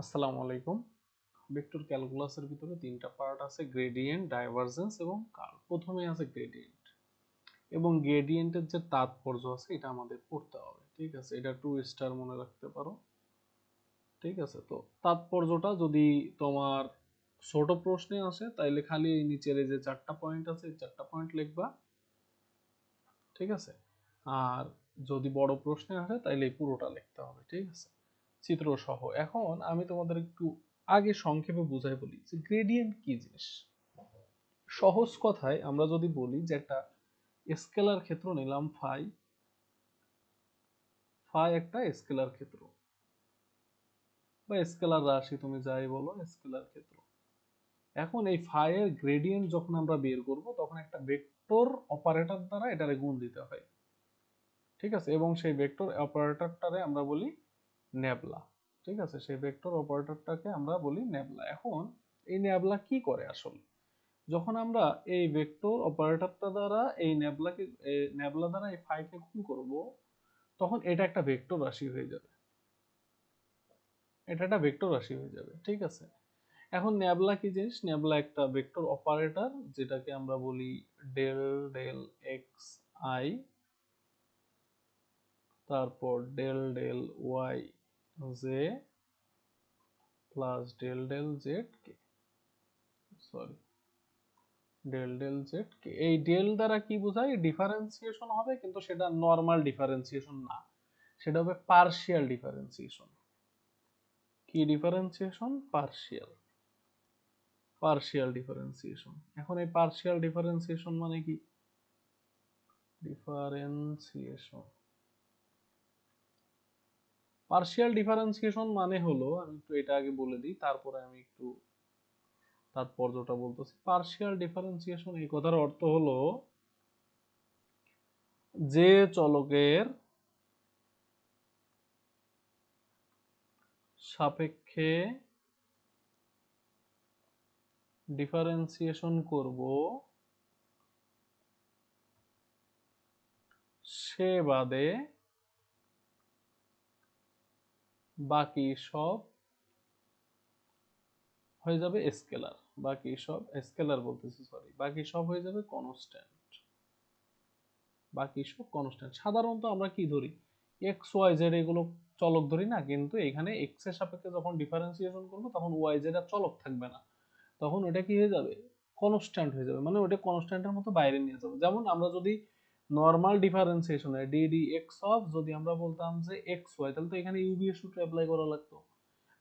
আসসালামু আলাইকুম। ভেক্টর ক্যালকুলাসের ভিতরে তিনটা পার্ট আছে গ্রেডিয়েন্ট ডাইভারজেন্স এবং কার্ভ প্রথমে আছে গ্রেডিয়েন্ট এবং গ্রেডিয়েন্টের যে তাৎপর্য আছে, এটা আমাদের পড়তে হবে, ঠিক আছে? এটা টু স্টার মনে রাখতে পারো, ঠিক আছে? তো তাৎপর্যটা যদি তোমার ছোট প্রশ্নে আসে, তাইলে খালি এই নিচের যে চারটা পয়েন্ট আছে, এই চারটা পয়েন্ট লিখবা, ঠিক আছে? আর যদি বড় প্রশ্নে আসে, তাইলে এই পুরোটা লিখতে হবে, ঠিক আছে? চিত্র সহ। এখন আমি তোমাদের একটু আগে সংক্ষেপে বুঝাই বলি যে গ্রেডিয়েন্ট কি জিনিস? সহজ কথায় আমরা যদি বলি যে একটা স্কেলার ক্ষেত্র নিলাম ফাই ফাই একটা স্কেলার ক্ষেত্র। বা স্কেলার রাশি তুমি যাই বলো স্কেলার ক্ষেত্র। এখন এই ফাই এর গ্রেডিয়েন্ট যখন আমরা বের করব, তখন একটা ভেক্টর অপারেটর দ্বারা এটারে গুণ দিতে হয়। ঠিক আছে? এবং সেই ভেক্টর অপারেটরটারে আমরা বলি নেবলা। ঠিক আছে? সেই ভেক্টর অপারেটরটাকে আমরা বলি নেবলা। এখন এই নেবলা কি করে আসলে? যখন আমরা এই ভেক্টর অপারেটরটা দ্বারা এই নেবলাকে নেবলা দ্বারা এই ফাইকে গুণ করব, তখন এটা একটা ভেক্টর রাশি হয়ে যাবে। এটা একটা ভেক্টর রাশি হয়ে যাবে। ঠিক আছে? এখন নেবলা কি জিনিস? নেবলা একটা ভেক্টর অপারেটর যেটাকে আমরা বলি ডেল ডেল এক্স আই তারপর del del Y J plus del del Z K sorry del del Z K এই ডেল দ্বারা কি বোঝায়? ডিফারেন্সিয়েশন হবে, কিন্তু সেটা নর্মাল ডিফারেন্সিয়েশন না। সেটা হবে পার্শিয়াল ডিফারেন্সিয়েশন কি ডিফারেন্সিয়েশন পার্শিয়াল পার্শিয়াল ডিফারেন্সিয়েশন এখন এই পার্শিয়াল ডিফারেন্সিয়েশন মানে কি? ডিফারেন্সিয়েশন পার্শিয়াল ডিফারেন্সিয়েশন মানে হলো, আমি একটু এটা আগে বলে দিই, তারপরে আমি একটু তাৎপর্যটা বলতেছি পার্শিয়াল ডিফারেন্সিয়েশন এই কথার অর্থ হলো যে চলকের সাপেক্ষে ডিফারেন্সিয়েশন করব সে বাদে বাকি সব হয়ে যাবে স্কেলার। বাকি সব স্কেলার বলতেছি সরি বাকি সব হয়ে যাবে কনস্ট্যান্ট বাকি সব কনস্ট্যান্ট সাধারণত আমরা কি ধরি? এক্স ওয়াই জেড এগুলো চলক ধরি না, কিন্তু এখানে এক্সের সাপেক্ষে যখন ডিফারেন্সিয়েশন করব, তখন ওয়াই জেড আর চলক থাকবে না। তখন ওটা কি হয়ে যাবে? কনস্ট্যান্ট হয়ে যাবে। মানে ওটা কনস্ট্যান্টের মতো বাইরে নিয়ে যাবে। যেমন আমরা যদি নর্মাল ডিফারেন্সিয়েশনে ডি ডি এক্স অফ যদি আমরা বলতাম যে এক্স ওয়াই তাহলে তো এখানে ইউবি এর সূত্র অ্যাপ্লাই করা লাগতো।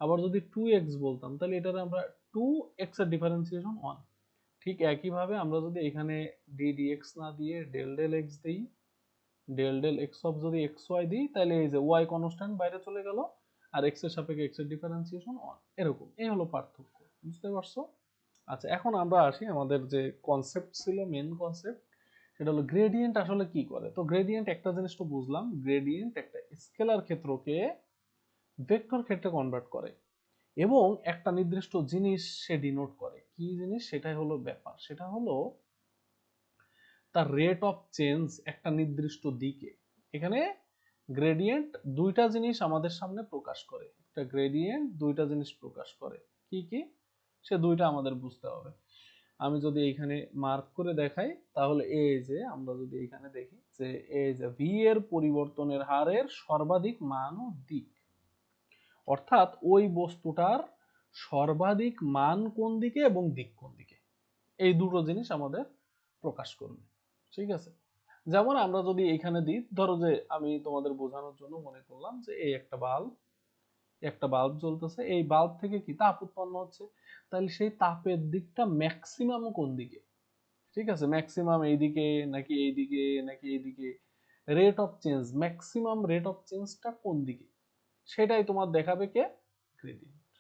আবার যদি টু এক্স বলতাম, তাহলে এটার আমরা টু এক্সের ডিফারেন্সিয়েশন ওয়ান ঠিক একইভাবে আমরা যদি এখানে ডি ডি এক্স না দিয়ে ডেল ডেল এক্স দিই ডেল ডেল এক্স অফ যদি এক্স ওয়াই দিই, তাহলে এই যে ওয়াই কনস্ট্যান্ট বাইরে চলে গেল, আর এক্সের সাপেক্ষে এক্সের ডিফারেন্সিয়েশন ওয়ান এরকম, এই হলো পার্থক্য, বুঝতে পারছ? আচ্ছা এখন আমরা আসি আমাদের যে কনসেপ্ট ছিল মেন কনসেপ্ট সেটা হলো গ্রেডিয়েন্ট আসলে কি করে? তো গ্রেডিয়েন্ট একটা জিনিস তো বুঝলাম গ্রেডিয়েন্ট একটা স্কেলার ক্ষেত্রকে ভেক্টর ক্ষেত্রে কনভার্ট করে এবং একটা নির্দিষ্ট জিনিস সে ডিনোট করে। কি জিনিস? সেটাই হলো ব্যাপার। সেটা হলো তার রেট অফ চেঞ্জ একটা নির্দিষ্ট দিকে। এখানে গ্রেডিয়েন্ট দুইটা জিনিস আমাদের সামনে প্রকাশ করে। একটা গ্রেডিয়েন্ট দুইটা জিনিস প্রকাশ করে। কি কি? সে দুইটা আমাদের বুঝতে হবে। আমি যদি এইখানে মার্ক করে দেখাই, তাহলে এই যে, আমরা যদি এখানে দেখি যে এই যে ভি এর পরিবর্তনের হারের সর্বাধিক মান ও দিক। অর্থাৎ ওই বস্তুটার সর্বাধিক মান কোন দিকে এবং দিক কোন দিকে। এই দুটো জিনিস আমাদের প্রকাশ করবে। ঠিক আছে? যেমন আমরা যদি এখানে দিই, ধরো যে আমি তোমাদের বোঝানোর জন্য মনে করলাম যে এই একটা বাল্ব একটা বাল্ব জ্বলতেছে, এই বাল্ব থেকে কি তাপ উৎপন্ন হচ্ছে? তাহলে সেই তাপের দিকটা ম্যাক্সিমাম কোন দিকে? ঠিক আছে ম্যাক্সিমাম এইদিকে, নাকি এইদিকে নাকি এইদিকে? Rate of change maximum rate of চেঞ্জটা কোন দিকে? সেটাই তোমার দেখাবে কে? গ্রেডিয়েন্ট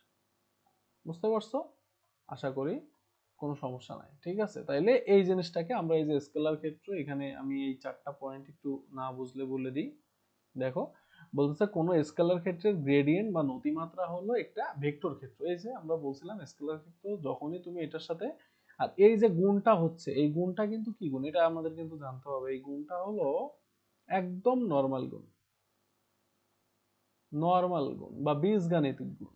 বুঝতে পারছ? আশা করি কোনো সমস্যা নাই, ঠিক আছে? তাইলে এই জিনিসটাকে আমরা এই যে স্কেলার ক্ষেত্র, এখানে আমি এই চারটা পয়েন্ট একটু না বুঝলে বলে দিই। দেখো বলতেছে কোন স্কেলার ক্ষেত্রের গ্রেডিয়েন্ট বা নতিমাত্রা হলো একটা ভেক্টর ক্ষেত্র। এই যে আমরা বলছিলাম স্কেলার ক্ষেত্র, যখনই তুমি এটার সাথে আর এই যে গুণটা হচ্ছে, এই গুণটা কিন্তু কি গুণ? এটা আমাদের কিন্তু জানতে হবে। এই গুণটা হলো একদম নর্মাল গুণ। নর্মাল গুণ বা বীজগাণিতিক গুণ।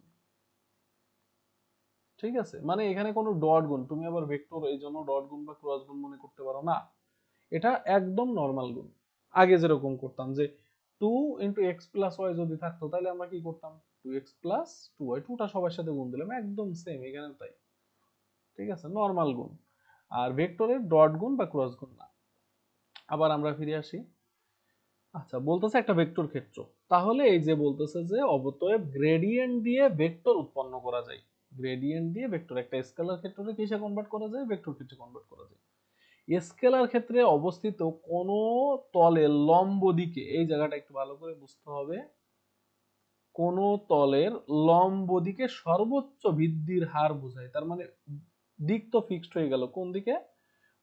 ঠিক আছে? মানে এখানে কোনো ডট গুণ, তুমি আবার ভেক্টর, এই জন্য ডট গুণ বা ক্রস গুণ মনে করতে পারো না। এটা একদম নর্মাল গুণ। আগে যেরকম করতাম যে two into X plus Y যদি থাকতো, তাহলে আমরা কি করতাম? Two X plus two Y টুটা সবার সাথে গুণ দিলাম, একদম সেম এখানে তাই। ঠিক আছে? নর্মাল গুণ। আর ভেক্টরের ডট গুণ বা ক্রস গুণ না। আবার আমরা ফিরে আসি। আচ্ছা বলতেছে একটা ভেক্টর ক্ষেত্র। তাহলে এই যে বলতেছে যে অবতএব গ্রেডিয়েন্ট দিয়ে ভেক্টর উৎপন্ন করা যায়। গ্রেডিয়েন্ট দিয়ে ভেক্টর একটা স্কেলার ক্ষেত্রে কিসে কনভার্ট করা যায়? ভেক্টর ক্ষেত্রে কনভার্ট করা যায়। স্কেলার ক্ষেত্রে অবস্থিত কোন তলের লম্ব দিকে, এই জায়গাটা একটু ভালো করে বুঝতে হবে, কোন তলের লম্ব দিকে সর্বোচ্চ বৃদ্ধির হার বোঝায়। তার মানে দিক তো ফিক্সড হয়ে গেল। কোন দিকে?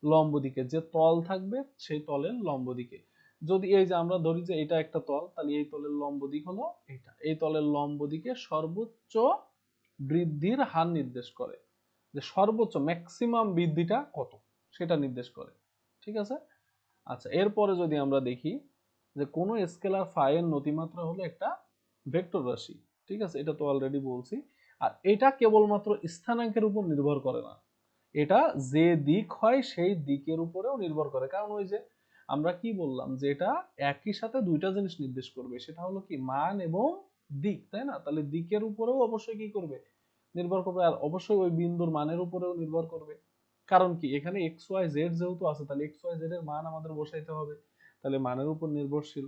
লম্ব দিকে। যে তল থাকবে, সেই তলের লম্ব দিকে। যদি এই যে আমরা ধরি যে এটা একটা তল, তাহলে এই তলের লম্ব দিক হলো এটা। এই তলের লম্ব দিকে সর্বোচ্চ বৃদ্ধির হার নির্দেশ করে। যে সর্বোচ্চ ম্যাক্সিমাম বৃদ্ধিটা কত? সেটা নির্দেশ করে। ঠিক আছে? আচ্ছা এরপরে যদি আমরা দেখি যে কোনো স্কেলার ফাই এর নতিমাত্রা হলো একটা ভেক্টর রাশি। ঠিক আছে? এটা তো অলরেডি বলছি। আর এটা কেবলমাত্র স্থানাঙ্কের উপর নির্ভর করে না। এটা যে দিক হয় সেই দিকের উপরেও নির্ভর করে। কারণ ওই যে আমরা কি বললাম যে এটা একই সাথে দুইটা জিনিস নির্দেশ করবে। সেটা হলো কি মান এবং দিক, তাই না? তাহলে দিকের উপরেও অবশ্যই কি করবে? নির্ভর করবে। আর অবশ্যই ওই বিন্দুর মানের উপরেও নির্ভর করবে। কারণ কি? এখানে এক্স ওয়াই জেড যেহেতু আছে, তাহলে এক্স ওয়াই জেড এর মান আমাদের বসাইতে হবে। তাহলে মানের উপর নির্ভরশীল।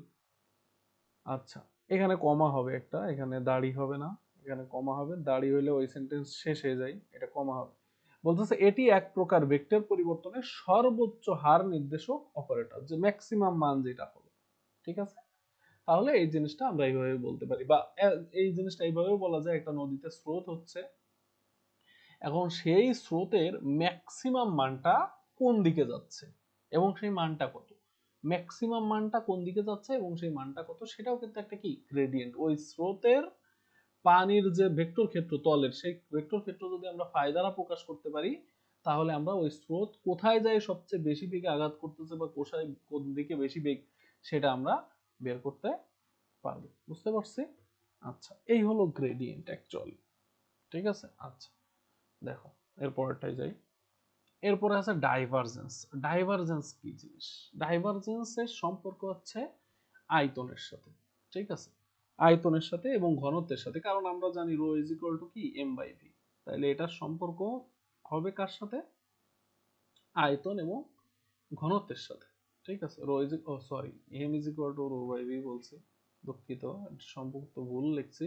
আচ্ছা এখানে কমা হবে একটা, এখানে দাড়ি হবে না। এখানে কমা হবে, দাড়ি হইলে ওই সেন্টেন্স শেষ হয়ে যায়, এটা কমা হবে। বলতেছে এটি এক প্রকার ভেক্টর পরিবর্তনের সর্বোচ্চ হার নির্দেশক অপারেটর যে ম্যাক্সিমাম মান যেটা হলো ঠিক আছে? তাহলে এই জিনিসটা আমরা এইভাবে বলতে পারি। বা এই জিনিসটা এইভাবেও বলা যায়, একটা নদীতে স্রোত হচ্ছে। এখন সেই স্রোতের ম্যাক্সিমাম মানটা কোন দিকে যাচ্ছে এবং সেই মানটা কত? ম্যাক্সিমাম মানটা কোন দিকে যাচ্ছে এবং সেই মানটা কত? সেটাও কিন্তু একটা কি? গ্রেডিয়েন্ট ওই স্রোতের পানির যে ভেক্টর ক্ষেত্র, তলের, সেই ভেক্টর ক্ষেত্র যদি আমরা ফাই দ্বারা প্রকাশ করতে পারি, তাহলে আমরা ওই স্রোত কোথায় যায় সবচেয়ে বেশি বেগে আঘাত করতেছে বা কোথায় কোন দিকে বেশি বেগ, সেটা আমরা বের করতে পারব। বুঝতে পারছি? আচ্ছা এই হলো গ্রেডিয়েন্ট অ্যাকচুয়ালি ঠিক আছে? আচ্ছা। দেখো এরপরটাই যাই। এরপরে আছে ডাইভারজেন্স ডাইভারজেন্স কি জিনিস? ডাইভারজেন্সের সম্পর্ক হচ্ছে আয়তনের সাথে, ঠিক আছে? আয়তনের সাথে এবং ঘনত্বের সাথে, কারণ আমরা জানি রো ইজ ইকুয়াল টু কি? এম বাই ভি তাহলে এটার সম্পর্ক হবে কার সাথে? আয়তন এবং ঘনত্বের সাথে, ঠিক আছে? Rho is oh sorry M is equal to rho by V বলছি, দুঃখিত, সম্পর্ক ভুল লিখছি।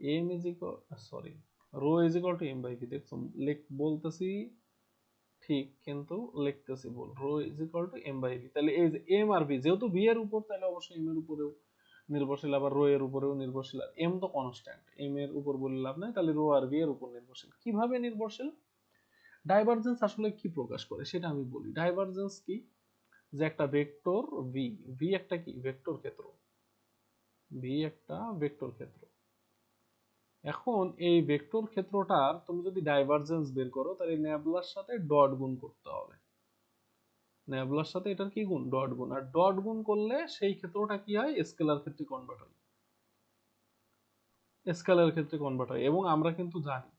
M is equal sorry rho is equal to M by V দেখছ? লেখ, বলতেছি, ঠিক, কিন্তু লিখতেছি ভুল। Rho is equal to M by V তাহলে এই যে এম আর ভি যেহেতু ভি এর উপর, তাহলে অবশ্যই এম এর উপরেও নির্ভরশীল, আবার রো এর উপরেও নির্ভরশীল। আর এম তো কনস্ট্যান্ট এম এর উপর বলে লাভ নাই, তাহলে রো আর ভি এর উপর নির্ভরশীল। কীভাবে নির্ভরশীল? ডাইভারজেন্স আসলে কি প্রকাশ করে, সেটা আমি বলি। ডাইভারজেন্স কি? যে একটা ভেক্টর ভি ভি একটা কি? ভেক্টর ক্ষেত্র। ভি একটা ভেক্টর ক্ষেত্র। এখন এই ভেক্টর ক্ষেত্রটার তুমি যদি ডাইভারজেন্স বের করো, তাহলে ন্যাবলার সাথে ডট গুণ করতে হবে। ন্যাবলার সাথে এটার কি গুণ? ডট গুণ। আর ডট গুণ করলে সেই ক্ষেত্রটা কি হয়? স্কেলার ক্ষেত্রে কনভার্ট হয়। স্কেলার ক্ষেত্রে কনভার্ট হয়। এবং আমরা কিন্তু জানি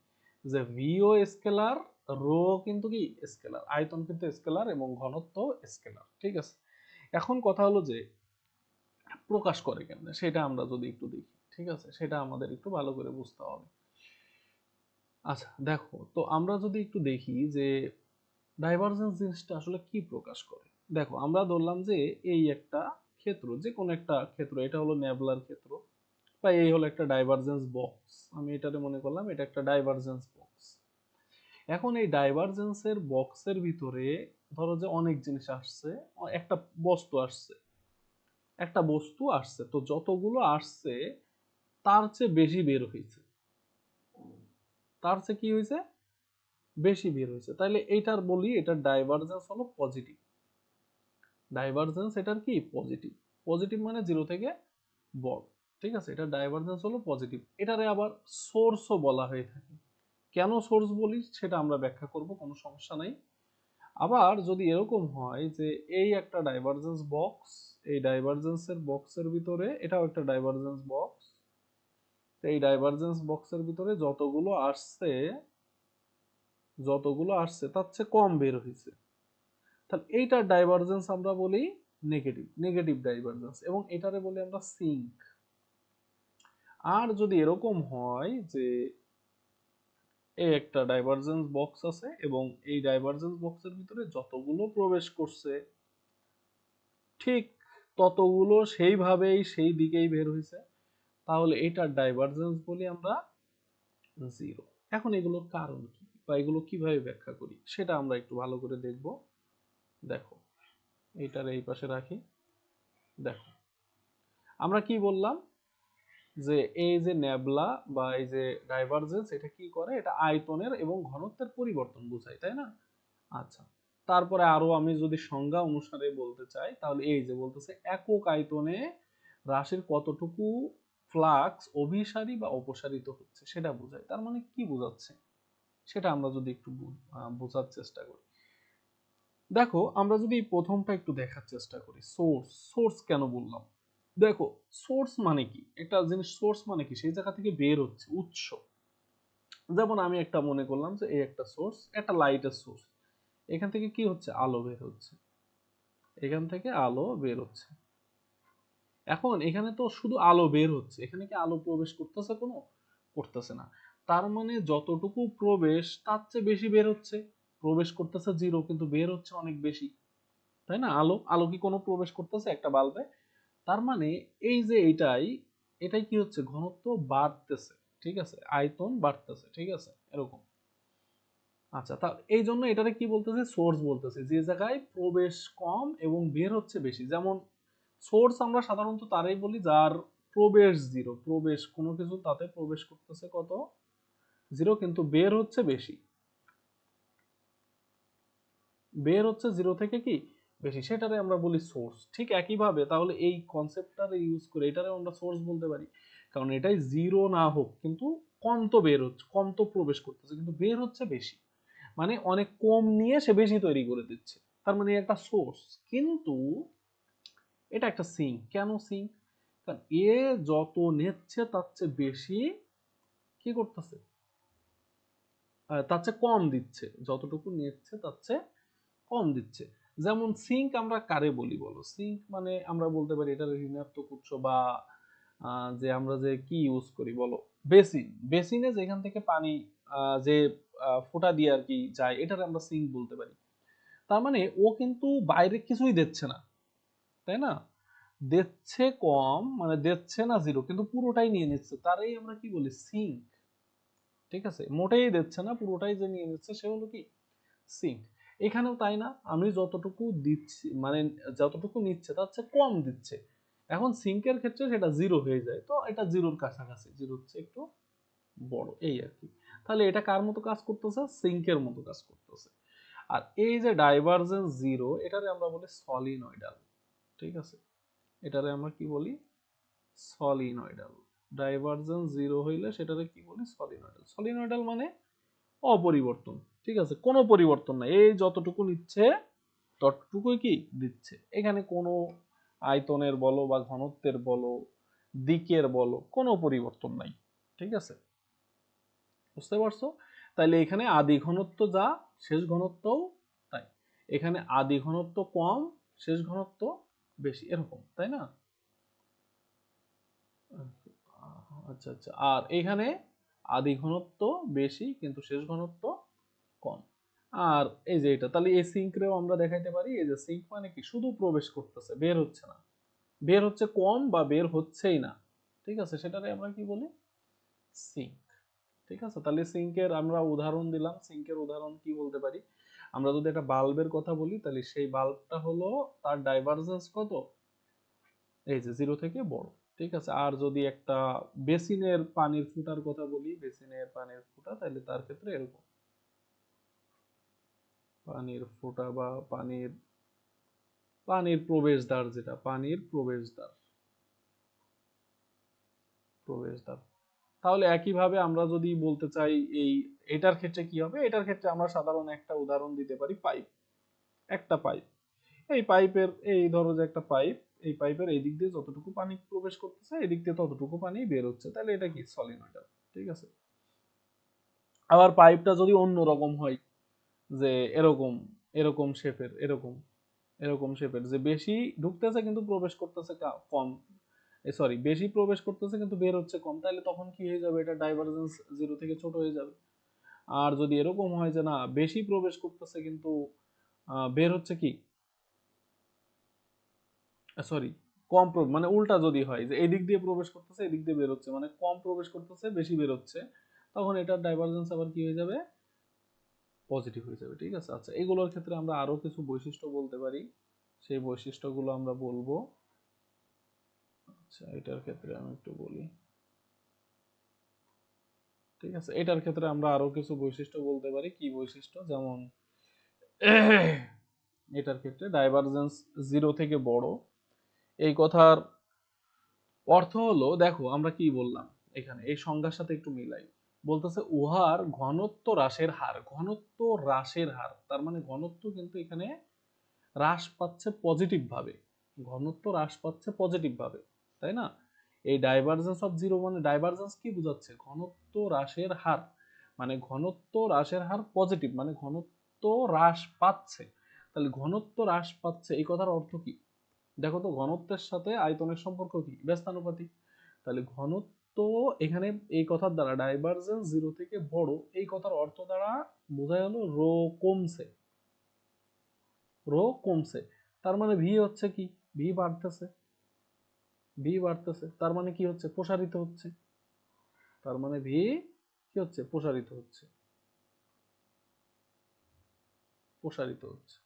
যে ভিও স্কেলার রো কিন্তু কি? স্কেলার আয়তন কিন্তু স্কেলার এবং ঘনত্ব স্কেলার ঠিক আছে? এখন কথা হলো যে প্রকাশ করে কেন সেটা আমরা যদি একটু দেখি। ঠিক আছে? সেটা আমাদের একটু ভালো করে বুঝতে হবে। আচ্ছা দেখো, তো আমরা যদি একটু দেখি যে ডাইভারজেন্স জিনিসটা আসলে কি প্রকাশ করে? দেখো, আমরা ধরলাম যে এই একটা ক্ষেত্র যে কোনো একটা ক্ষেত্র, এটা হলো নেবলার ক্ষেত্র বা এই হলো একটা ডাইভারজেন্স বক্স আমি এটারে মনে করলাম, এটা একটা ডাইভারজেন্স বক্স এখন এই ডাইভারজেন্সের বক্সের ভিতরে ধরো যে অনেক জিনিস আসছে, একটা বস্তু আসছে, একটা বস্তু আসছে, তো যতগুলো আসছে তার চেয়ে বেশি বের হয়েছে। তার চেয়ে কি হয়েছে? বেশি বের হয়েছে। তাহলে এইটার বলি, এটার ডাইভারজেন্স হলো পজিটিভ ডাইভারজেন্স এটার কি? পজিটিভ পজিটিভ মানে জিরো থেকে বড়। ঠিক আছে? এটা ডাইভারজেন্স হলো পজিটিভ এটারে আবার সোর্সও বলা হয়ে থাকে। কেন সোর্স বলি? সেটা আমরা ব্যাখ্যা করব, কোনো সমস্যা নাই। আবার যদি এরকম হয় যে এই একটা ডাইভারজেন্স বক্স এই ডাইভারজেন্সের বক্সের ভিতরে এটাও একটা ডাইভারজেন্স বক্স এই ডাইভারজেন্স বক্সের ভিতরে যতগুলো আসছে যতগুলো আসছে, তার চেয়ে কম বের হয়েছে। তাহলে এইটার ডাইভারজেন্স আমরা বলি নেগেটিভ নেগেটিভ ডাইভারজেন্স এবং এটারে বলি আমরা সিঙ্ক আর যদি এরকম হয় যে এই একটা ডাইভারজেন্স বক্স আছে এবং এই ডাইভারজেন্স বক্সের ভিতরে যতগুলো প্রবেশ করছে, ঠিক ততগুলো সেইভাবেই সেই দিকেই বের হয়েছে। তাহলে এটার ডাইভারজেন্স বলি আমরা জিরো এখন এগুলোর কারণ কি? বা এগুলো কীভাবে ব্যাখ্যা করি? সেটা আমরা একটু ভালো করে দেখব। দেখো, এইটার এই পাশে রাখি। দেখো, আমরা কি বললাম? যে এই যে ন্যাবলা বা এই যে ডাইভারজেন্স এটা কি করে? এটা আয়তনের এবং ঘনত্বের পরিবর্তন বোঝায়, তাই না? আচ্ছা তারপরে আরও আমি যদি সংজ্ঞা অনুসারে বলতে চাই, তাহলে এই যে বলতেছে, একক আয়তনে রাশির কতটুকু ফ্লাক্স অভিসারী বা অপসারিত হচ্ছে, সেটা বোঝায়। তার মানে কি বোঝাচ্ছে? সেটা আমরা যদি একটু বোঝার চেষ্টা করি। দেখো, আমরা যদি প্রথমটা একটু দেখার চেষ্টা করি সোর্স সোর্স কেন বললাম? দেখো সোর্স মানে কি? একটা জিনিস সোর্স মানে কি? সেই জায়গা থেকে বের হচ্ছে, উৎস। যেমন আমি একটা মনে করলাম যে এই একটা সোর্স একটা লাইটের সোর্স এখান থেকে কি হচ্ছে? আলো বের হচ্ছে। এখান থেকে আলো বের হচ্ছে। এখন এখানে তো শুধু আলো বের হচ্ছে। এখানে কি আলো প্রবেশ করতেছে কোনো? করতেছে না। তার মানে যতটুকু প্রবেশ, তার চেয়ে বেশি বের হচ্ছে। প্রবেশ করতেছে জিরো কিন্তু বের হচ্ছে অনেক বেশি। তাই না? আলো আলো কি কোনো প্রবেশ করতেছে? একটা বাল্বে। তার মানে এই যে এটাই এটাই কি হচ্ছে? ঘনত্ব বাড়তেছে। ঠিক আছে? আয়তন বাড়তেছে। ঠিক আছে? এরকম। আচ্ছা তা এই জন্য এটারে কি বলতেছে? সোর্স বলতেছে। যে জায়গায় প্রবেশ কম এবং বের হচ্ছে বেশি। যেমন সোর্স আমরা সাধারণত তারাই বলি, যার প্রবেশ জিরো প্রবেশ কোনো কিছু তাতে প্রবেশ করতেছে কত? জিরো কিন্তু বের হচ্ছে বেশি। বের হচ্ছে জিরো থেকে কি? বেশি। সেটারে আমরা বলি সোর্স ঠিক একইভাবে তাহলে এই কনসেপ্টটারে ইউজ করে এটারে আমরা সোর্স বলতে পারি। কারণ এটাই জিরো না হোক, কিন্তু কম তো বের হচ্ছে, কম তো প্রবেশ করতেছে, কিন্তু বের হচ্ছে বেশি। মানে অনেক কম নিয়ে সে বেশি তৈরি করে দিচ্ছে। তার মানে একটা সোর্স কিন্তু এটা একটা সিঙ্ক কেন সিঙ্ক কারণ এ যত নিচ্ছে, তার চেয়ে বেশি কি করতেছে? তার চেয়ে কম দিচ্ছে। যতটুকু নিচ্ছে, তার চেয়ে কম দিচ্ছে। যেমন সিঙ্ক আমরা কারে বলি বলো? সিঙ্ক মানে আমরা বলতে পারি এটা ঋণাত্মক উৎস বা যে আমরা যে কি ইউজ করি বলো? বেসিন। বেসিনে যেখান থেকে পানি যে ফোঁটা দিয়ে আর কি যায়, এটার আমরা সিঙ্ক বলতে পারি। তার মানে ও কিন্তু বাইরে কিছুই দিচ্ছে না। তাই না? দিচ্ছে কম মানে দিচ্ছে না জিরো কিন্তু পুরোটাই নিয়ে নিচ্ছে। তারই আমরা কি বলি? সিঙ্ক ঠিক আছে? মোটেই দিচ্ছে না, পুরোটাই যে নিয়ে নিচ্ছে সে হলো কি? সিঙ্ক এখানেও তাই না? আমি যতটুকু দিচ্ছি মানে যতটুকু নিচ্ছে, তার চেয়ে কম দিচ্ছে। এখন সিঙ্কের ক্ষেত্রে সেটা জিরো হয়ে যায়। তো এটা জিরোর কাছাকাছি জিরো হচ্ছে একটু বড়, এই আর কি। তাহলে এটা কার মতো কাজ করতেছে? সিঙ্কের মতো কাজ করতেছে। আর এই যে ডাইভারজেন্স জিরো এটারে আমরা বলি সলিনয়েডাল ঠিক আছে? এটারে আমরা কি বলি? সলিনয়েডাল ডাইভারজেন্স জিরো হইলে সেটারে কি বলি? সলিনয়েডাল সলিনয়েডাল মানে অপরিবর্তন, ঠিক আছে? কোনো পরিবর্তন নাই। এই যতটুকু নিচ্ছে, ততটুকুই কি? দিচ্ছে। এখানে কোনো আয়তনের বলো বা ঘনত্বের বলো, দিকের বলো, কোনো পরিবর্তন নাই, ঠিক আছে? বুঝতে পারছ? তাহলে এখানে আদি ঘনত্ব যা, শেষ ঘনত্বও তাই। এখানে আদি ঘনত্ব কম, শেষ ঘনত্ব বেশি, এরকম, তাই না? আচ্ছা আচ্ছা আর এখানে আদি ঘনত্ব বেশি, কিন্তু শেষ ঘনত্ব কম। আর এই যে এটা, তাহলে এই সিঙ্করেও আমরা দেখাইতে পারি, এই যে সিঙ্ক মানে কি? শুধু প্রবেশ করতেছে, বের হচ্ছে না। বের হচ্ছে কম বা বের হচ্ছেই না। ঠিক আছে, সেটারে আমরা কি বলি? সিঙ্ক ঠিক আছে, তাহলে সিঙ্কের আমরা উদাহরণ দিলাম। সিঙ্কের উদাহরণ কি বলতে পারি? আমরা যদি একটা বাল্বের কথা বলি, তাহলে সেই বাল্বটা হলো তার ডাইভারজেন্স কত? এই যে জিরো থেকে বড়, ঠিক আছে? আর যদি একটা বেসিনের পানির ফুটার কথা বলি, বেসিনের পানির ফুটা, তাহলে তার ক্ষেত্রে এরকম। পানির ফোঁটা বা পানির পানির প্রবেশদ্বার যেটা, পানির প্রবেশদ্বার। প্রবেশদ্বার। তাহলে একইভাবে আমরা যদি বলতে চাই এই এটার ক্ষেত্রে কি হবে? এটার ক্ষেত্রে আমরা সাধারণ একটা উদাহরণ দিতে পারি পাইপ একটা পাইপ এই পাইপের এই ধরো যে একটা পাইপ এই পাইপের এই দিক দিয়ে যতটুকু পানি প্রবেশ করতেছে এই দিক দিয়ে ততটুকু পানি বের হচ্ছে। তাহলে এটা কি? সলিনয়েডাল ঠিক আছে? আবার পাইপটা যদি অন্য রকম হয়, যে এরকম এরকম শেপের এরকম এরকম শেপের যে বেশি ঢুকতেছে কিন্তু প্রবেশ করতেছে কম সরি বেশি প্রবেশ করতেছে কিন্তু বের হচ্ছে কম। তাহলে তখন কি হয়ে যাবে? এটা ডাইভারজেন্স জিরো থেকে ছোট হয়ে যাবে। আর যদি এরকম হয় যে না, বেশি প্রবেশ করতেছে কিন্তু বের হচ্ছে কি? সরি কম মানে উল্টা যদি হয়, যে এদিক দিয়ে প্রবেশ করতেছে, এদিক দিয়ে বের হচ্ছে। মানে কম প্রবেশ করতেছে, বেশি বের হচ্ছে, তখন এটার ডাইভারজেন্স আবার কি হয়ে যাবে? পজিটিভ হয়ে যাবে, ঠিক আছে? আচ্ছা এগুলোর ক্ষেত্রে আমরা আরও কিছু বৈশিষ্ট্য বলতে পারি। সেই বৈশিষ্ট্যগুলো আমরা বলব। আচ্ছা এটার ক্ষেত্রে আমি একটু বলি। ঠিক আছে, এটার ক্ষেত্রে আমরা আরও কিছু বৈশিষ্ট্য বলতে পারি। কি বৈশিষ্ট্য? যেমন, এটার ক্ষেত্রে ডাইভারজেন্স জিরো থেকে বড়। এই কথার অর্থ হলো, দেখো, আমরা কি বললাম এখানে, এই সংজ্ঞার সাথে একটু মিলাই। বলতেছে উহার ঘনত্ব হ্রাসের হার, ঘনত্ব হ্রাসের হার। তার মানে ঘনত্ব কিন্তু এখানে হ্রাস পাচ্ছে পজিটিভ ভাবে। ঘনত্ব হ্রাস পাচ্ছে পজিটিভ ভাবে। তাই না? এই ডাইভারজেন্স অফ জিরো মানে ডাইভারজেন্স কি বোঝাচ্ছে? ঘনত্ব হ্রাসের হার। মানে ঘনত্ব হ্রাসের হার পজিটিভ মানে ঘনত্ব হ্রাস পাচ্ছে। তাহলে ঘনত্ব হ্রাস পাচ্ছে, এই কথার অর্থ কি? দেখো তো, ঘনত্বের সাথে আয়তনের সম্পর্ক কি? ব্যস্তানুপাতিক। তাহলে ঘনত্ব এখানে এই কথার দ্বারা ডাইভারজেন্স জিরো থেকে বড়, এই কথার অর্থ দ্বারা বোঝা গেল রো কমছে। রো কমছে। তার মানে ভি হচ্ছে কি? ভি বাড়তেছে। ভি বাড়তেছে, তার মানে কি হচ্ছে? প্রসারিত হচ্ছে। তার মানে ভি কি হচ্ছে? প্রসারিত হচ্ছে। প্রসারিত হচ্ছে।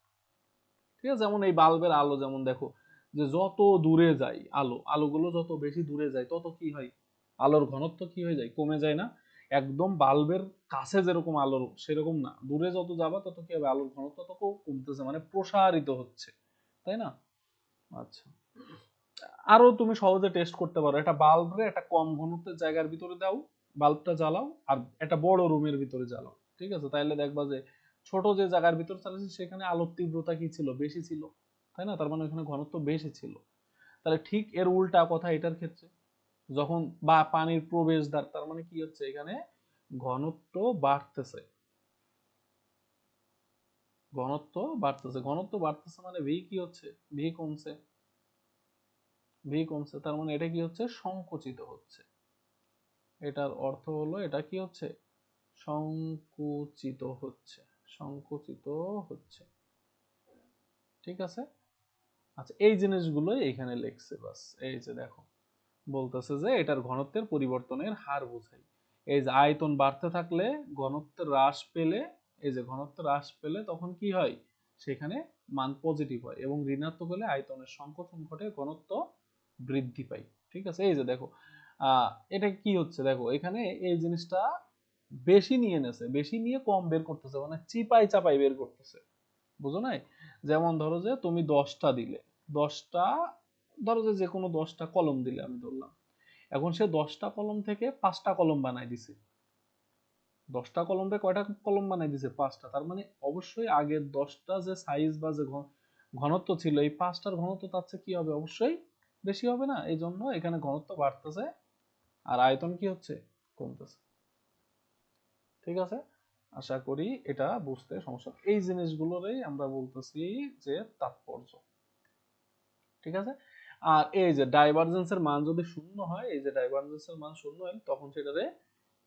ঠিক আছে? যেমন এই বাল্বের আলো, যেমন দেখো, যে যত দূরে যায় আলো, আলোগুলো যত বেশি দূরে যায়, তত কি হয়? আলোর ঘনত্ব কি হয়ে যায়? কমে যায় না। একদম বাল্বের কাছে যেরকম আলো, সেরকম না। দূরে যত যাবা, তত কি হবে? আলোর ঘনত্ব তত কমতেছে মানে প্রসারিত হচ্ছে। তাই না? আচ্ছা। আরও তুমি সহজে টেস্ট করতে পারো। একটা বাল্বরে একটা কম ঘনত্বের জায়গার ভিতরে দাও বাল্বটা জ্বালাও, আর একটা বড় রুমের ভিতরে জ্বালাও। ঠিক আছে? তাইলে দেখবা যে ছোট যে জায়গার ভিতরে চালাচ্ছে, সেখানে আলোর তীব্রতা কি ছিল? বেশি ছিল। তাই না? তার মানে ওখানে ঘনত্ব বেশি ছিল। তাহলে ঠিক এর উল্টা কথা এটার ক্ষেত্রে। যখন বা পানির প্রবেশদ্বার, তার মানে কি হচ্ছে? এখানে ঘনত্ব বাড়তেছে। ঘনত্ব বাড়তেছে। ঘনত্ব বাড়তেছে মানে ভি কি হচ্ছে? ভি কমছে। ভি কমছে তার মানে এটা কি হচ্ছে? সংকুচিত হচ্ছে। এটার অর্থ হলো, এটা কি হচ্ছে? সংকুচিত হচ্ছে। সংকুচিত হচ্ছে। ঠিক আছে? আচ্ছা এই জিনিসগুলোই এখানে লিখছে বাস। এই যে দেখো, বলতেছে যে এটার ঘনত্বের পরিবর্তনের হার বোঝাই। এই যে আয়তন বাড়তে থাকলে ঘনত্বের হ্রাস পেলে, এই যে ঘনত্ব হ্রাস পেলে তখন কি হয়? সেখানে মান পজিটিভ হয় এবং ঋণাত্মক হলে আয়তনের সংকোচন ঘটে ঘনত্ব বৃদ্ধি পায় ঠিক আছে? এই যে দেখো এটা কি হচ্ছে? দেখো, এখানে এই জিনিসটা বেশি নিয়ে নেছে বেশি নিয়ে কম বের করতেছে মানে চিপাই চাপাই বের করতেছে, বুঝো নাই? যেমন ধরো যে তুমি দশটা দিলে, দশটা, ধরো যে কোনো দশটা কলম দিলে আমি ধরলাম, এখন সে দশটা কলম থেকে পাঁচটা কলম বানাই দিছে, দশটা কলম থেকে কয়টা কলম বানাই দিছে? পাঁচটা, তার মানে অবশ্যই আগের দশটা যে সাইজ বা যে ঘনত্ব ছিল, এই পাঁচটার ঘনত্ব তার চেয়ে কি হবে? অবশ্যই বেশি হবে না এই জন্য এখানে ঘনত্ব বাড়তেছে আর আয়তন কি হচ্ছে? কমতেছে। ঠিক আছে? আশা করি এটা বুঝতে সমস্যা এই জিনিসগুলোরই আমরা বলতেছি যে তাৎপর্য। ঠিক আছে? আর এই যে ডাইভারজেন্সের মান যদি শূন্য হয়, এই যে ডাইভারজেন্সের মান শূন্য হয়, তখন সেটারে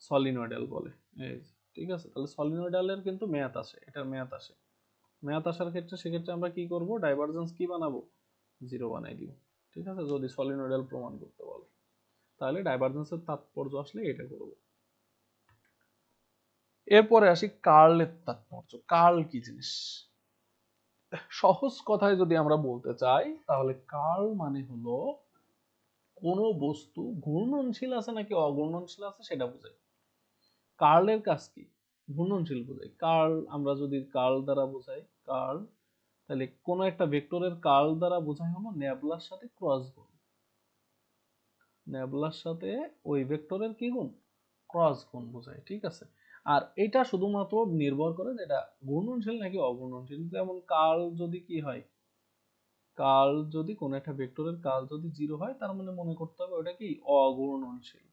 সলিনয়েডাল বলে। এই ঠিক আছে? তাহলে সলিনয়েডালের কিন্তু মেয়াদ আসে, এটার মেয়াদ আসে। মেয়াদ আসার ক্ষেত্রে সেক্ষেত্রে আমরা কি করব? ডাইভারজেন্স কি বানাবো? জিরো বানাই দিব। ঠিক আছে? যদি সলিনয়েডাল প্রমাণ করতে বলে। তাহলে ডাইভারজেন্সের তাৎপর্য আসলে এটা করব। এরপরে আসি কার্লের তাৎপর্য। কার্ল কি জিনিস? সহজ কথায় যদি আমরা বলতে চাই, তাহলে কার্ল মানে হলো কোন বস্তু ঘূর্ণনশীল আছে নাকি অঘূর্ণনশীল আছে সেটা বোঝায় কার্লের কাজ কি? ঘূর্ণনশীল বোঝায় কার্ল আমরা যদি কার্ল দ্বারা বোঝাই, কার্ল তাহলে কোন একটা ভেক্টরের কার্ল দ্বারা বোঝায় হলো ন্যাবলার সাথে ক্রস গুণ। ন্যাবলার সাথে ওই ভেক্টরের কি গুণ? ক্রস গুণ বোঝায়, ঠিক আছে? আর এটা শুধুমাত্র নির্ভর করে যে এটা ঘূর্ণনশীল নাকি অঘূর্ণনশীল। যেমন কার্ল যদি কি হয়? কার্ল যদি কোন একটা ভেক্টরের কার্ল যদি জিরো হয়, তার মানে মনে করতে হবে ওটা কি? অঘূর্ণনশীল।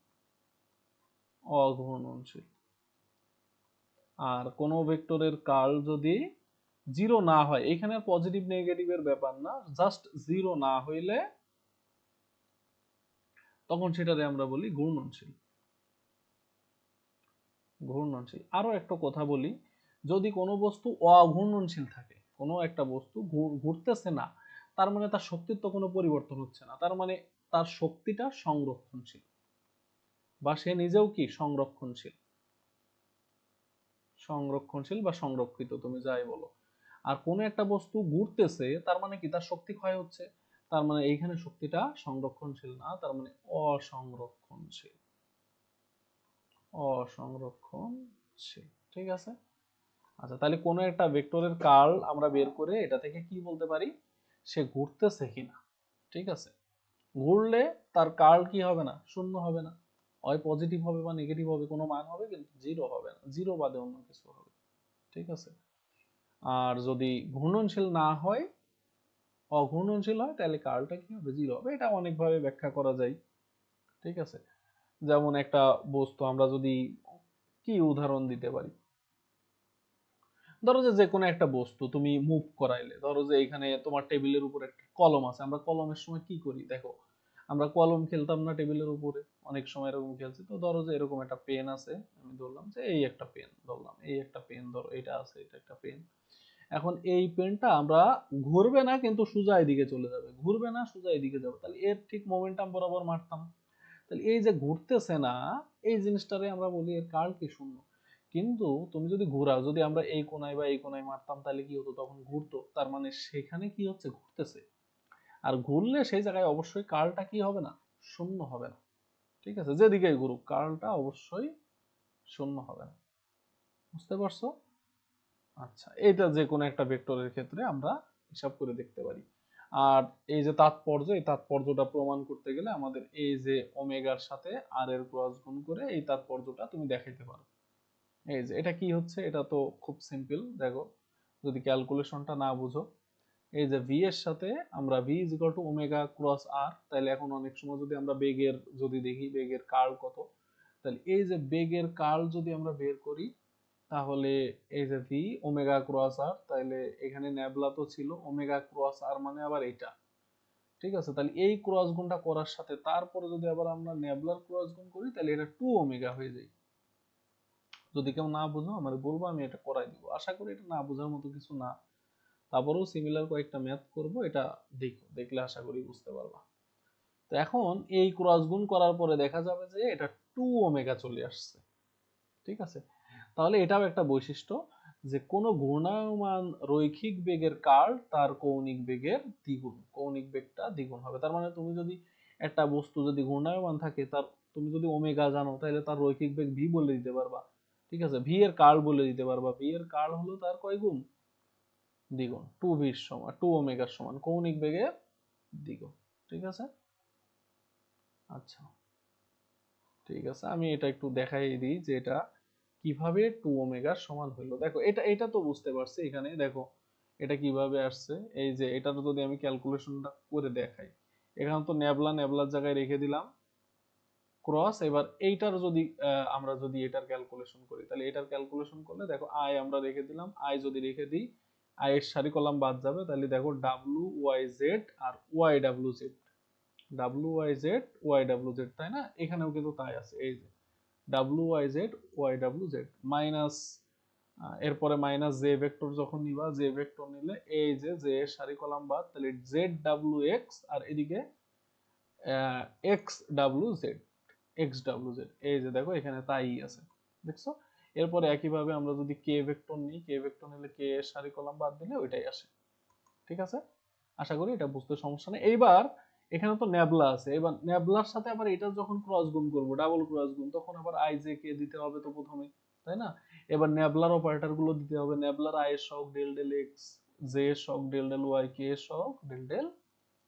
অঘূর্ণনশীল। আর কোনো ভেক্টরের কার্ল যদি জিরো না হয়, এখানে পজিটিভ নেগেটিভের ব্যাপার না জাস্ট জিরো না হইলে তখন সেটারে আমরা বলি ঘূর্ণনশীল। ঘূর্ণনশীল। আরও একটা কথা বলি, যদি কোনো বস্তু অঘূর্ণনশীল থাকে, কোনো একটা বস্তু ঘুরতেছে না, তার মানে তার শক্তির তো কোনো পরিবর্তন হচ্ছে না, তার মানে তার শক্তিটা সংরক্ষণশীল বা সে নিজেও কি সংরক্ষণশীল? সংরক্ষণশীল বা সংরক্ষিত, তুমি যাই বলো। আর কোনো একটা বস্তু ঘুরতেছে, তার মানে কি? তার শক্তি ক্ষয় হচ্ছে। তার মানে এইখানে শক্তিটা সংরক্ষণশীল না, তার মানে অসংরক্ষণশীল। অসংরক্ষণশীল, ঠিক আছে? আচ্ছা তাহলে কোনো একটা ভেক্টরের কার্ল আমরা বের করে এটা থেকে কি বলতে পারি? সে ঘুরতেছে কিনা, ঠিক আছে? ঘুরলে তার কার্ল কি হবে না? শূন্য হবে না। হয় পজিটিভ হবে বা নেগেটিভ হবে, কোনো মান হবে কিন্তু জিরো হবে না। জিরো বাদে অন্য কিছু হবে, ঠিক আছে? আর যদি ঘূর্ণনশীল না হয়, অঘূর্ণনশীল হয়, তাহলে কার্লটা কি হবে? জিরো হবে। এটা অনেকভাবে ব্যাখ্যা করা যায়। ঠিক আছে? যেমন একটা বস্তু আমরা যদি কি উদাহরণ দিতে পারি? ধরো যে যে কোনো একটা বস্তু তুমি মুভ করাইলে। ধরো যে এখানে তোমার টেবিলের উপর একটা কলম আছে। আমরা কলমের সময় কি করি? দেখো, আমরা কলম খেলতাম না টেবিলের উপরে। অনেক সময় এরকম খেলছি। তো ধরো যে এরকম একটা পেন আছে, আমি ধরলাম যে এই একটা পেন ধরলাম। এই একটা পেন ধরো, এটা আছে, এটা একটা পেন। এখন এই পেনটা আমরা ঘুরবে না, কিন্তু সোজা এদিকে চলে যাবে। ঘুরবে না, সোজা এদিকে যাবে। তাহলে এর ঠিক মোমেন্টাম বরাবর মারতাম। তাহলে এই যে ঘুরতেছে না, এই জিনিসটারে আমরা বলি এর কার্ল কি শূন্য? কিন্তু তুমি যদি ঘোরাও, যদি আমরা এই কোনায় বা এই কোনায় মারতাম, তাহলে কি হতো? তখন ঘুরতো। তার মানে সেখানে কি হচ্ছে? ঘুরতেছে। আর ঘুরলে সেই জায়গায় অবশ্যই কার্লটা কি হবে না? শূন্য হবে না। ঠিক আছে? যেদিকে ঘুরুক, কার্লটা অবশ্যই শূন্য হবে না। বুঝতে পারছ? আচ্ছা এটা যে কোনো একটা ভেক্টরের ক্ষেত্রে আমরা হিসাব করে দেখতে পারি। আর এই যে তাৎপর্য, এই তাৎপর্যটা প্রমাণ করতে গেলে আমাদের এই যে ওমেগার সাথে আর এর ক্রস গুণ করে এই তাৎপর্যটা তুমি দেখাইতে পারো। এই যে, এটা কি হচ্ছে? এটা তো খুব সিম্পল দেখো। যদি ক্যালকুলেশনটা না বুঝো, এই যে ভি এর সাথে আমরা V is equal to omega cross R তাহলে এখন অনেক সময় যদি আমরা বেগের, যদি দেখি বেগের কার্ল কত তাহলে এই যে বেগের কার্ল যদি আমরা বের করি তাহলে এই যে ভি ওমেগা ক্রস আর তাহলে এখানে ন্যাবলা তো ছিল, ওমেগা ক্রস আর মানে আবার এটা ঠিক আছে? তাহলে এই ক্রস গুণটা করার সাথে তারপরে যদি আবার আমরা ন্যাবলার ক্রস গুণ করি, তাহলে এটা টু ওমেগা হয়ে যায়। যদি কেউ না বুঝো, আমার বলব, আমি এটা করাই দিব। আশা করি এটা না বোঝার মতো কিছু না। তারপরেও সিমিলার কয়েকটা ম্যাথ করব, এটা দেখো, দেখলে আশা করি বুঝতে পারবা। তো এখন এই ক্রস গুণ করার পরে দেখা যাবে যে এটা টু ওমেগা চলে আসছে। ঠিক আছে? তাহলে এটাও একটা বৈশিষ্ট্য যে কোনো ঘূর্ণায়মান রৈখিক বেগের কার্ল তার কৌণিক বেগের দ্বিগুণ, কৌণিক বেগটা দ্বিগুণ হবে। তার মানে তুমি যদি একটা বস্তু যদি ঘূর্ণায়মান থাকে, তার তুমি যদি ওমেগা জানো, তাহলে তার রৈখিক বেগ ভি বলে দিতে পারবা। ঠিক আছে? ভি এর কার্ল বলে দিতে পারবা। ভি এর কার্ল হলো তার কয় গুণ? দ্বিগুণ। টু ভির সমান, টু ওমেগার সমান, কৌণিক বেগের দ্বিগুণ। ঠিক আছে? আচ্ছা। ঠিক আছে? আমি এটা একটু দেখাই দিই যে এটা কীভাবে টু ওমেগার সমান হইল দেখো, এটা এটা তো বুঝতে পারছি এখানে। দেখো, এটা কীভাবে আসছে? এই যে এটার যদি আমি ক্যালকুলেশনটা করে দেখাই। এখানে তো নেবলা নেবলার জায়গায় রেখে দিলাম। ক্রস এবার এইটার যদি আমরা যদি এটার ক্যালকুলেশন করি, তাহলে এটার ক্যালকুলেশন করলে দেখো আই আমরা রেখে দিলাম। আই যদি রেখে দিই আই এর সারি কলাম বাদ যাবে, তাহলে দেখো ডাব্লু ওয়াই জেড আর Y W Z W Y Z Y W Z তাই না? এখানেও কিন্তু তাই আছে, এই যে। W Y Z Y W Z minus এরপরে মাইনাস জে ভেক্টর যখন নিবা জে ভেক্টর নিলে এই যে জে এর সারি কলাম বাদ, তাহলে জেড ডাব্লু এক্স আর এদিকে X W Z X W Z এই যে দেখো এখানে তাই আছে, দেখছ? এরপরে একইভাবে আমরা যদি কে ভেক্টর নিই কে ভেক্টর নিলে কে এর সারি কলাম বাদ দিলে ওইটাই আসে, ঠিক আছে? আশা করি এটা বুঝতে সমস্যা নেই। এইবার এখানে তো ন্যাবলা আছে। এবার ন্যাবলার সাথে আবার এটা যখন ক্রস গুণ করব ডাবল ক্রস গুণ, তখন আবার আই জে কে দিতে হবে তো প্রথমে, তাই না? এবার ন্যাবলার অপারেটরগুলো দিতে হবে। ন্যাবলার আই এর সহগ ডেল ডেল এক্স জে এর সহগ ডেল ডেল ওয়াই কে এর সহগ ডেল ডেল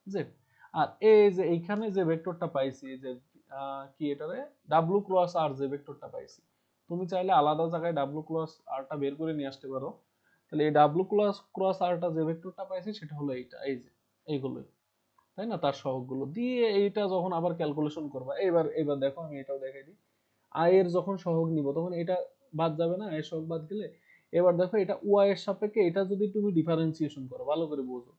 জেড আর এই যে এইখানে যে ভেক্টরটা পাইছি যে কি এটারে? ডাব্লু ক্রস আর যে ভেক্টরটা পাইছি। তুমি চাইলে আলাদা জায়গায় ডাব্লু ক্রস আরটা বের করে নিয়ে আসতে পারো। তাহলে এই ডাব্লু ক্রস ক্রস আরটা যে ভেক্টরটা পাইছি, সেটা হলো এইটা, এই যে, এইগুলোই। তাই না? তার সহগগুলো দিয়ে এইটা যখন আবার ক্যালকুলেশন করবা এবার এবার দেখো আমি এটাও দেখাই দিই। আই এর যখন সহগ নিব, তখন এটা বাদ যাবে না? এ শখ বাদ গেলে এবার দেখো এটা ওয়াই এর সাপেক্ষে এটা যদি তুমি ডিফারেন্সিয়েশন করো, ভালো করে বোঝো।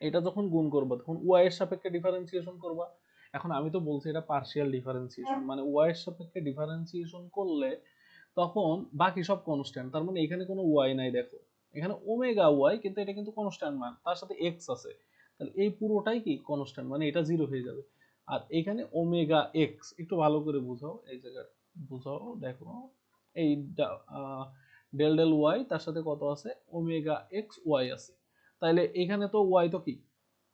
এটা যখন গুণ করবা, তখন ওয়াই এর সাপেক্ষে ডিফারেন্সিয়েশন করবা। এখন আমি তো বলছি এটা পার্শিয়াল ডিফারেন্সিয়েশন মানে ওয়াই এর সাপেক্ষে ডিফারেন্সিয়েশন করলে তখন বাকি সব কনস্ট্যান্ট তার মানে এখানে কোনো ওয়াই নাই দেখো। এখানে ওমেগা ওয়াই কিন্তু এটা কিন্তু কনস্ট্যান্ট মান। তার সাথে এক্স আছে। তাহলে এই পুরোটাই কি কনস্ট্যান্ট মানে এটা জিরো হয়ে যাবে। আর এখানে ওমেগা এক্স একটু ভালো করে বুঝাও, এই জায়গায় বুঝাও, দেখো। এই ডেল ডেল ওয়াই তার সাথে কত আছে? ওমেগা এক্স ওয়াই আছে। তাহলে এখানে তো ওয়াই তো কি?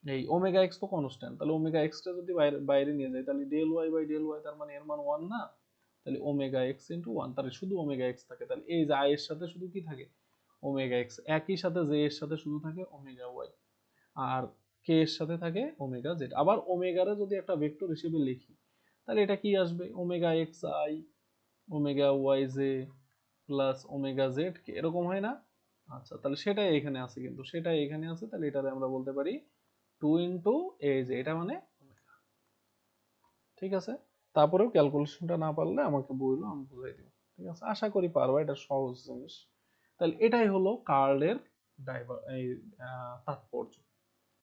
এই ওমেগা এক্স তো কনস্ট্যান্ট তাহলে ওমেগা এক্সটা যদি বাইরে বাইরে নিয়ে যায়, তাহলে del Y by del Y তার মানে এর মান ওয়ান না? তাহলে ওমেগা এক্স ইন্টু ওয়ান তাহলে শুধু ওমেগা এক্স থাকে। তাহলে এই যে আই এর সাথে শুধু কি থাকে? ওমেগা এক্স একই সাথে জে এর সাথে শুধু থাকে ওমেগা ওয়াই আর কে এর সাথে থাকে ওমেগা জেড আবার ওমেগারে যদি একটা ভেক্টর হিসেবে লিখি, তাহলে এটা কি আসবে? Omega X I omega Y J plus omega Z K এরকম হয় না? আচ্ছা তাহলে সেটাই এখানে আছে কিন্তু। সেটাই এখানে আছে, তাহলে এটারে আমরা বলতে পারি টু ইন্টু এ জে এটা মানে ঠিক আছে? তারপরেও ক্যালকুলেশনটা না পারলে আমাকে বলল আমি বুঝাই দিব। ঠিক আছে? আশা করি পারব, এটা সহজ জিনিস। তাহলে এটাই হলো কার্লের ডাইভার এই তাৎপর্য।